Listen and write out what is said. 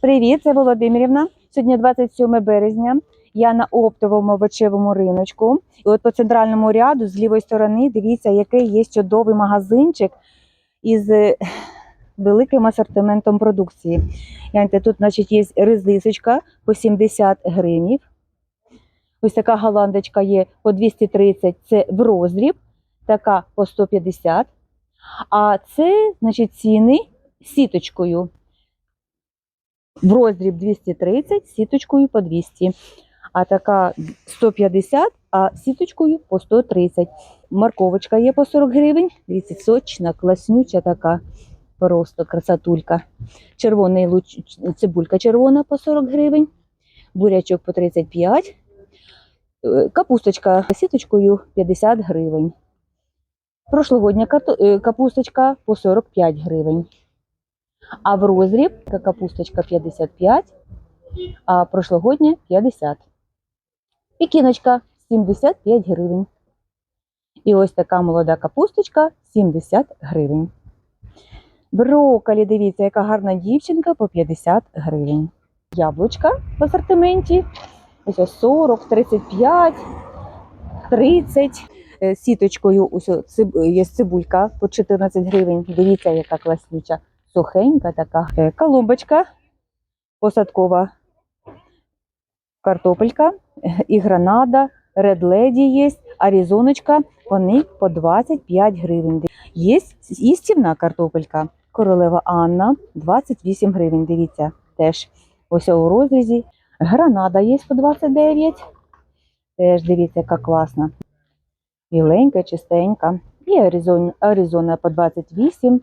Привіт, це Володимирівна. Сьогодні 27 березня. Я на оптовому овочевому риночку. І от по центральному ряду з лівої сторони дивіться, який є чудовий магазинчик із е, великим асортиментом продукції. Гляньте, тут, значить, є ризисочка по 70 гривень. Ось така голландочка є по 230, це в роздріб, така по 150. А це, значить, ціни сіточкою. В роздріб 230, сіточкою по 200. А така 150, а сіточкою по 130. Морковочка є по 40 гривень. Дивіться, сочна, класнюча така. Просто красотулька. Червоний луч... цибулька червона по 40 гривень. Бурячок по 35. Е, Капусточка сіточкою 50 гривень. Прошлогодня е, капусточка по 45 гривень. А в розріб капусточка 55, а прошлогодня 50. Пікіночка 75 гривень. І ось така молода капусточка 70 гривень. Брокколі, дивіться, яка гарна дівчинка по 50 гривень. Яблучка в асортименті. Ось ось 40, 35, 30. Е, Сіточкою ось є цибулька по 14 гривень. Дивіться, яка класнюча сухенька така. Е, Колумбочка посадкова картопелька е, і гранада, Lady є, аризоночка, вони по 25 гривень. Є істівна картопелька, королева Анна, 28 гривень. Дивіться, теж ось у розрізі. Гранада є по 29. Теж дивіться, яка класна. Біленька, чистенька. І Аризон, Аризона по 28.